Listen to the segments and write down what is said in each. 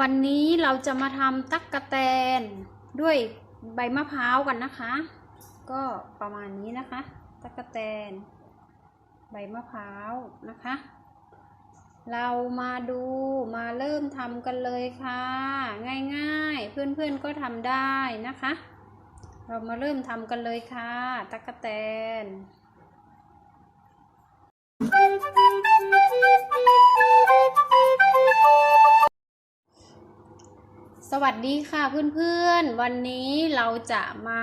วันนี้เราจะมาทำตั๊กกะแตนด้วยใบมะพร้าวกันนะคะ ก็ประมาณนี้นะคะ ตั๊กกะแตน ใบมะพร้าวนะคะ เรามาดูมาเริ่มทำกันเลยค่ะ ง่ายๆ เพื่อนๆก็ทำได้นะคะ เรามาเริ่มทำกันเลยค่ะ ตั๊กกะแตน สวัสดีค่ะเพื่อนๆ วันนี้เราจะมา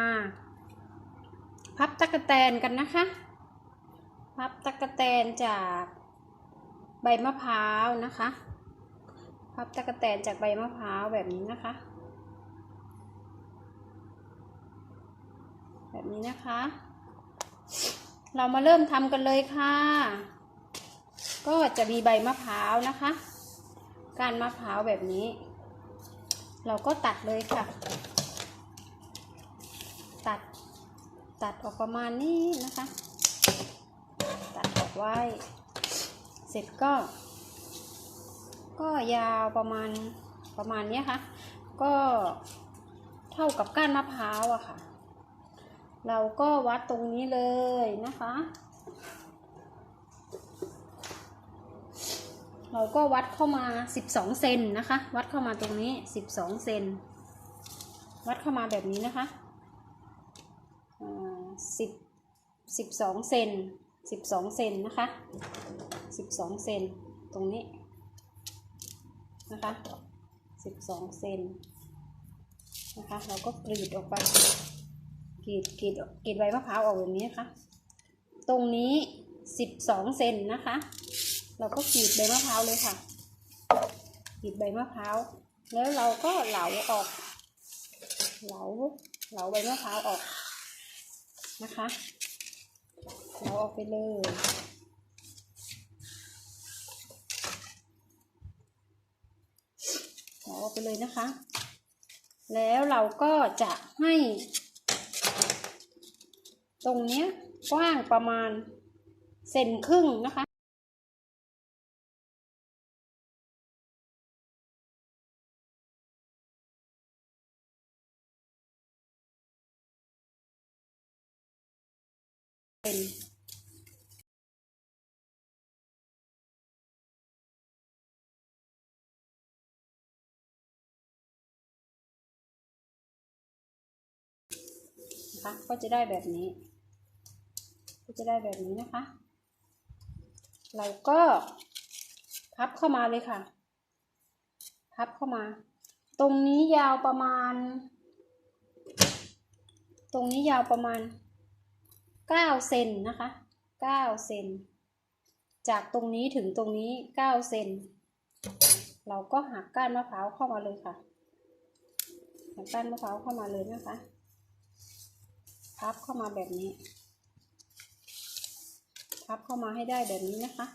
พับตะกะแตนกันนะคะ พับตะกะแตนจากใบมะพร้าวนะคะ พับตะกะแตนจากใบมะพร้าวแบบนี้นะคะ แบบนี้นะคะ เรามาเริ่มทำกันเลยค่ะ ก็จะมีใบมะพร้าวนะคะ การมะพร้าวแบบนี้ เราก็ตัดเลยค่ะ ตัด ตัดออกประมาณนี้นะคะ ตัดออกไว้ เสร็จก็ ก็ยาวประมาณ ประมาณนี้ค่ะ ก็เท่ากับก้านมะพร้าวอะค่ะ เราก็วัดตรงนี้เลยนะคะ เราก็วัดเข้ามา 12 เซนนะคะ วัดเข้ามาตรงนี้ 12 เซน วัดเข้ามาแบบนี้นะคะสิบสิบสองเซนสิบสองเซนนะคะ12เซนตรงนี้นะคะ12เซนนะคะ เราก็กรีดออกไปกรีดกรีดกรีดใบมะพร้าวออกแบบนี้นะคะ ตรงนี้12เซนนะคะ เราก็กรีดใบมะพร้าวเลยค่ะกรีดใบมะพร้าว แล้วเราก็เหลาออก เหลา เหลาใบมะพร้าวออกนะคะ เหลาออกไปเลยเหลาออกไปเลยนะคะ แล้วเราก็จะให้ ตรงเนี้ยกว้างประมาณเซนครึ่งนะคะ เป็นคะก็จะได้แบบนี้ ก็จะได้แบบนี้นะคะ เราก็พับเข้ามาเลยค่ะ พับเข้ามา ตรงนี้ยาวประมาณ ตรงนี้ยาวประมาณ เก้าเซนนะคะเก้าเซนจากตรงนี้ถึงตรงนี้เก้าเซนเราก็หักก้านมะพร้าวเข้ามาเลยค่ะหักก้านมะพร้าวเข้ามาเลยนะคะพับเข้ามาแบบนี้พับเข้ามาให้ได้แบบนี้นะคะ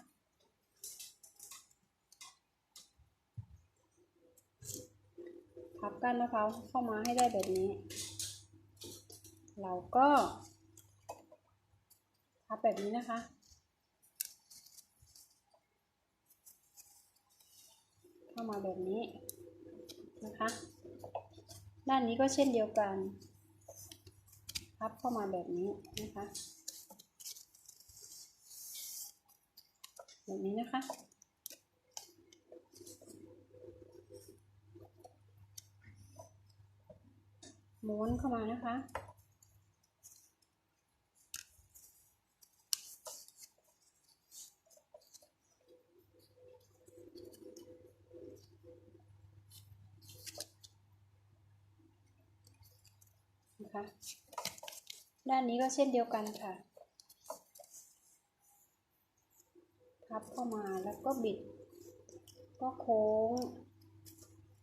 พับก้านมะพร้าวเข้ามาให้ได้แบบนี้ เราก็ พับแบบนี้นะคะ เข้ามาแบบนี้นะคะ ด้านนี้ก็เช่นเดียวกัน พับเข้ามาแบบนี้นะคะ แบบนี้นะคะม้วนเข้ามานะคะ ด้านนี้ก็เช่นเดียวกันค่ะ พับเข้ามาแล้วก็บิด ก็โค้ง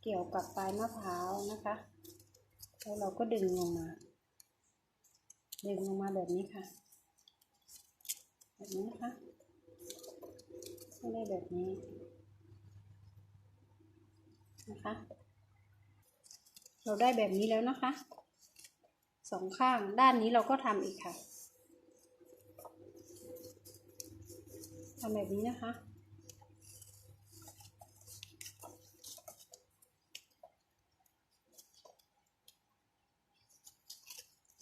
เกี่ยวกับปลายมะพร้าวนะคะ แล้วเราก็ดึงลงมา ดึงลงมาแบบนี้ค่ะ แบบนี้นะคะให้ได้แบบนี้นะคะ เราได้แบบนี้แล้วนะคะ สองข้างด้านนี้เราก็ทำอีกค่ะทำแบบนี้นะคะ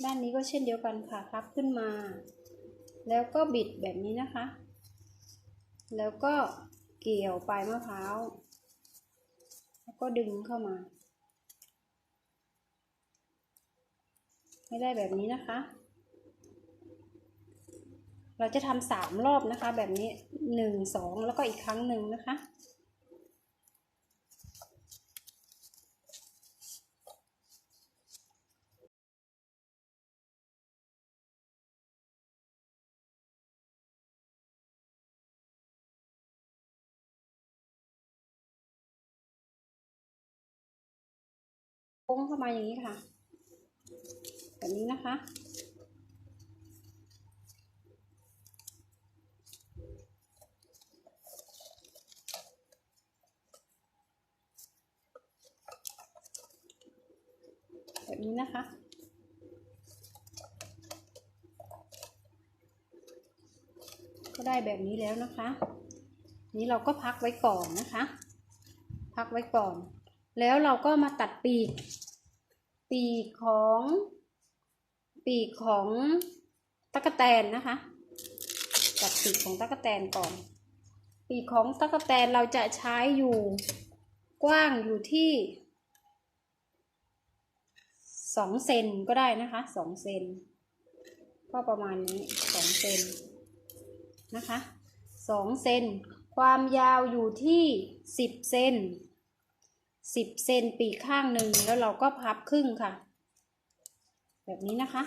ด้านนี้ก็เช่นเดียวกันค่ะพับขึ้นมา แล้วก็บิดแบบนี้นะคะ แล้วก็เกี่ยวปลายมะพร้าว แล้วก็ดึงเข้ามา ให้ได้แบบนี้นะคะ เราจะทำสามรอบนะคะ แบบนี้หนึ่งสองแล้วก็อีกครั้งหนึ่งนะคะโค้งเข้ามาอย่างนี้ค่ะ แบบนี้นะคะ แบบนี้นะคะก็ได้แบบนี้แล้วนะคะ นี้เราก็พักไว้ก่อนนะคะ พักไว้ก่อน แล้วเราก็มาตัดปีก ปีกของ ปีกของตะกะแตนนะคะตัดปีกของตะกะแตนก่อน ปีกของตะกะแตนเราจะใช้อยู่กว้างอยู่ที่สองเซนก็ได้นะคะสองเซนก็ประมาณนี้สองเซนนะคะสองเซนความยาวอยู่ที่สิบเซนสิบเซนปีกข้างหนึ่งแล้วเราก็พับครึ่งค่ะ แบบนี้นะคะ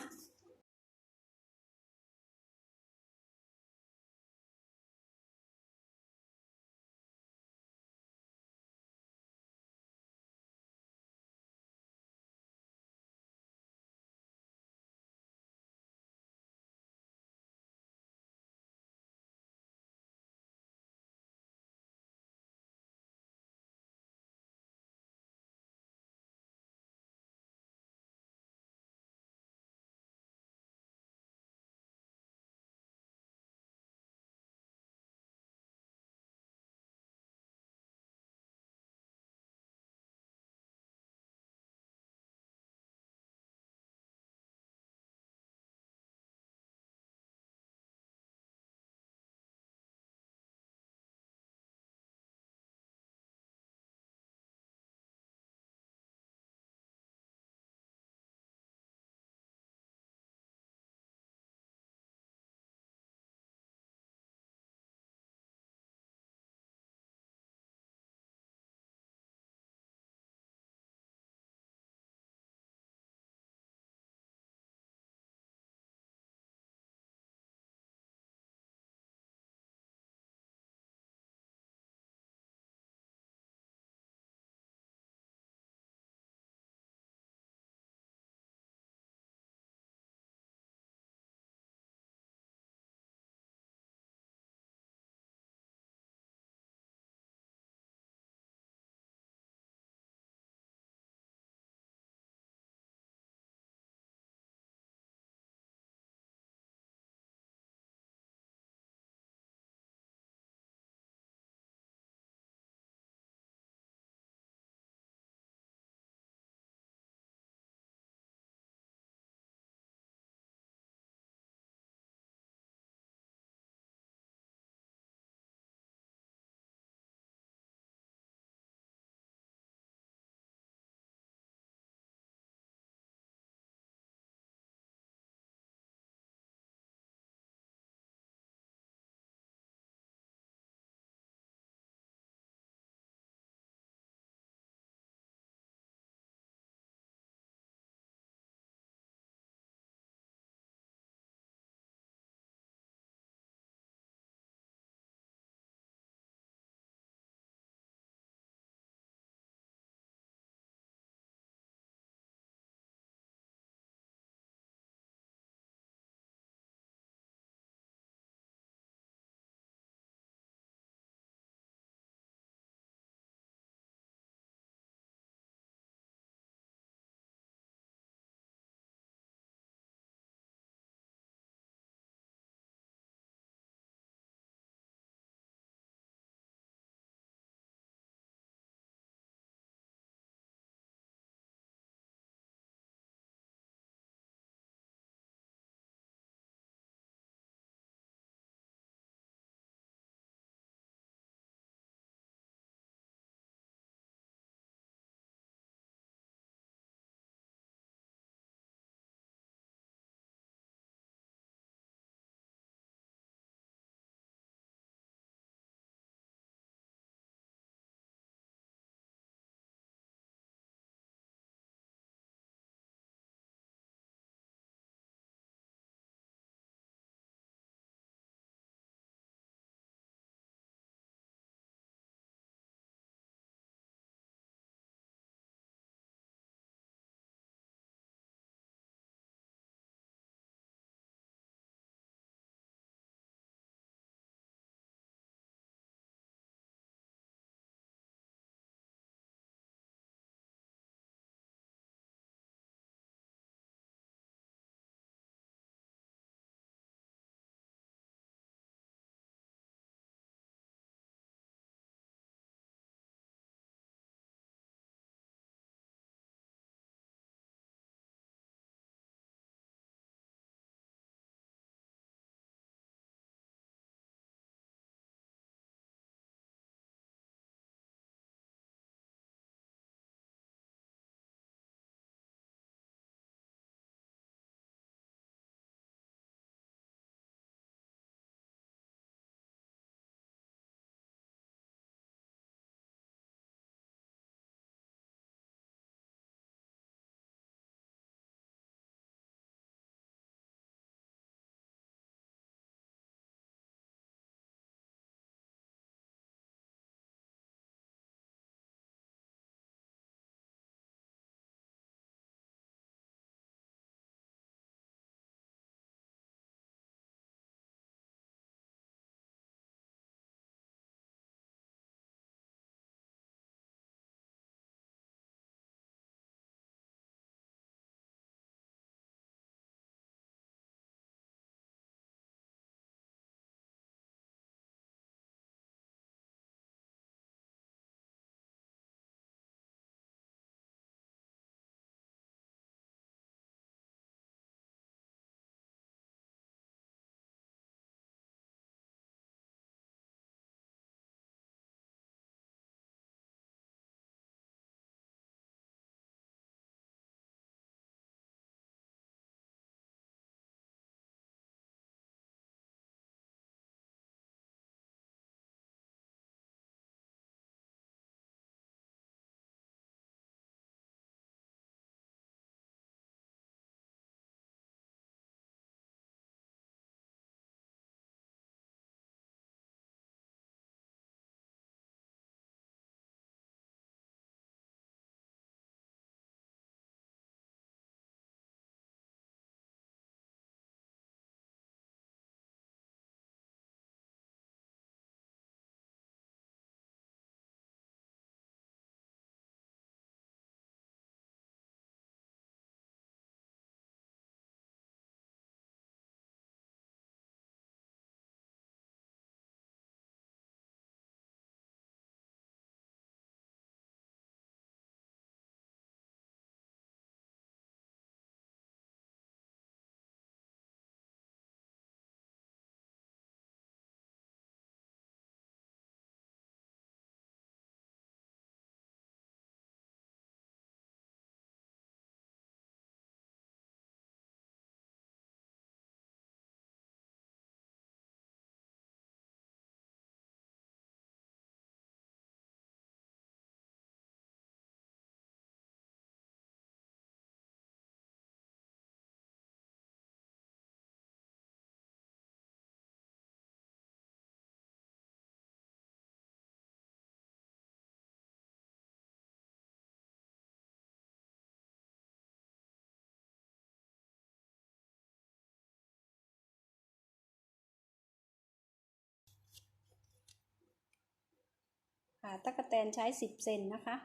ขาตะกะแตนใช้สิบเซนนะคะ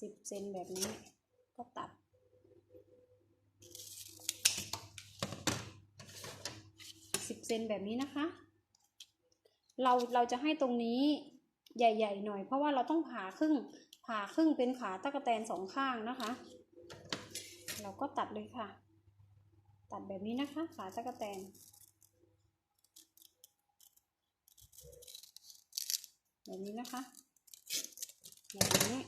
สิบเซนแบบนี้ก็ตัด สิบเซนแบบนี้นะคะ เราเราจะให้ตรงนี้ใหญ่ ๆ หน่อย เพราะว่าเราต้องผ่าครึ่งผ่าครึ่งเป็นขาตะกะแตนสองข้างนะคะ เราก็ตัดเลยค่ะ ตัดแบบนี้นะคะ ขาตะกะแตน แบบนี้นะคะ แบบนี้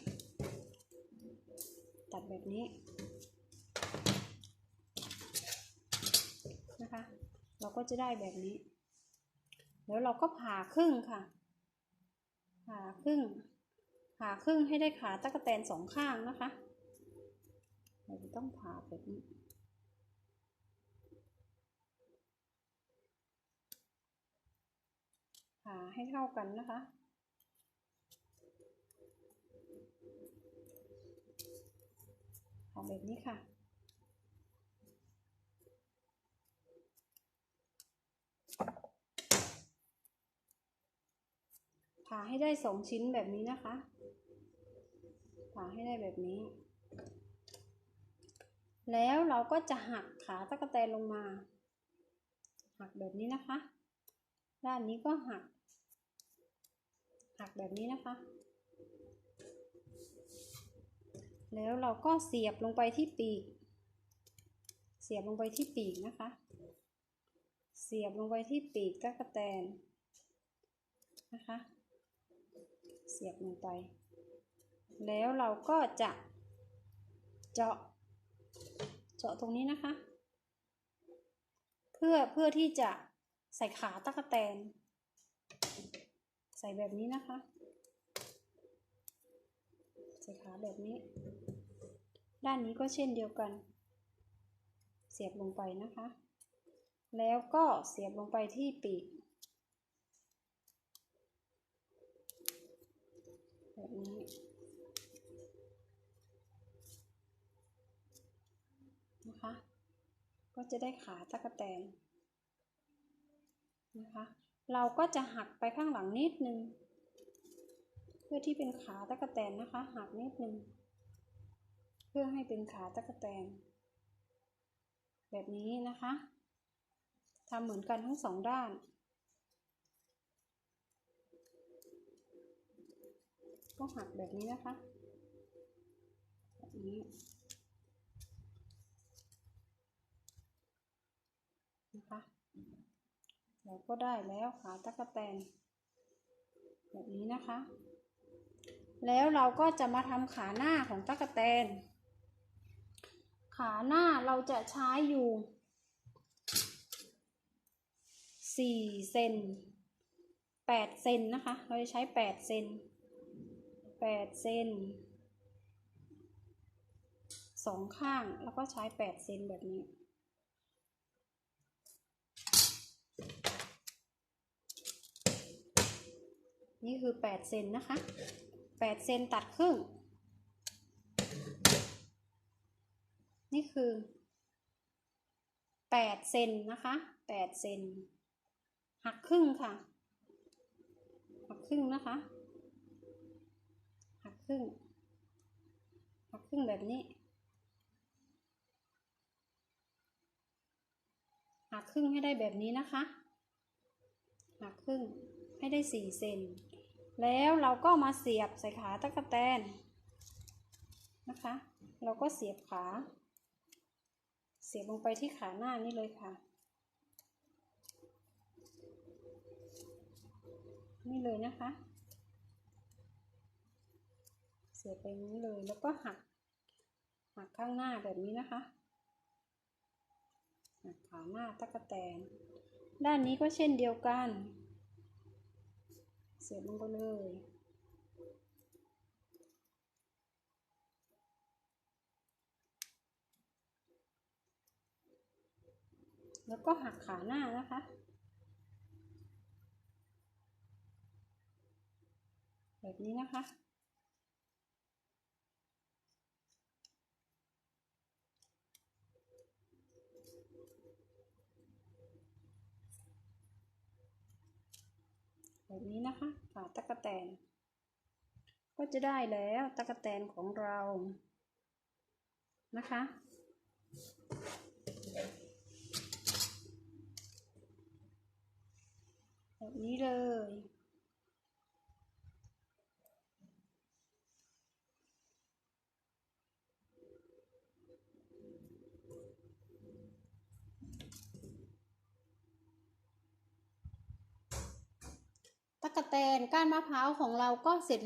ตัดแบบนี้นะคะ เราก็จะได้แบบนี้ แล้วเราก็ผ่าครึ่งค่ะ ผ่าครึ่ง ผ่าครึ่งให้ได้ขาตะกแตนสองข้างนะคะ เราจะต้องผ่าแบบนี้ผ่าให้เท่ากันนะคะ ผ่าแบบนี้ค่ะ ผ่าให้ได้สองชิ้นแบบนี้นะคะ ผ่าให้ได้แบบนี้ แล้วเราก็จะหักขาตะกแตนลงมา หักแบบนี้นะคะ ด้านนี้ก็หัก หักแบบนี้นะคะ แล้วเราก็เสียบลงไปที่ปีก เสียบลงไปที่ปีกนะคะ เสียบลงไปที่ปีกตะกแตนนะคะ เสียบลงไป แล้วเราก็จะเจาะ เจาะตรงนี้นะคะ เพื่อเพื่อที่จะใส่ขาตะกแตน ใส่แบบนี้นะคะ ส่ขาแบบนี้ ด้านนี้ก็เช่นเดียวกัน เสียบลงไปนะคะ แล้วก็เสียบลงไปที่ปีก แบบนี้นะคะ ก็จะได้ขาตะกแตนนะคะ เราก็จะหักไปข้างหลังนิดนึง เพื่อที่เป็นขาตะกะแตนนะคะหักนิดนึงเพื่อให้เป็นขาตะกะแตน แบบนี้นะคะทำเหมือนกันทั้งสองด้านก็หักแบบนี้นะคะแบบนี้นะคะเราก็ได้แล้วขาตะกะแตน แบบนี้นะคะ แล้วเราก็จะมาทำขาหน้าของตะกแตน ขาหน้าเราจะใช้อยู่สี่เซนแปดเซนนะคะ เราจะใช้แปดเซนแปดเซนสองข้างแล้วก็ใช้แปดเซนแบบนี้ นี่คือแปดเซนนะคะ แปดเซนตัดครึ่ง นี่คือแปดเซนนะคะแปดเซนหักครึ่งค่ะ หักครึ่งนะคะ หักครึ่ง หักครึ่งแบบนี้ หักครึ่งให้ได้แบบนี้นะคะ หักครึ่งให้ได้สี่เซน แล้วเราก็มาเสียบใส่ขาตะกแตนนะคะ เราก็เสียบขา เสียบลงไปที่ขาหน้านี่เลยค่ะ นี่เลยนะคะ เสียบไปนี้เลยแล้วก็หัก หักข้างหน้าแบบนี้นะคะหักขาหน้าตะกแตน ด้านนี้ก็เช่นเดียวกัน เสียบลงไปเลยแล้วก็หักขาหน้านะคะ แบบนี้นะคะ แบบนี้นะคะขาตะกะแตน ก็จะได้แล้วตะกะแตนของเรานะคะ แบบนี้เลย กะแตนก้านมะพร้าวของเราก็เสร็จ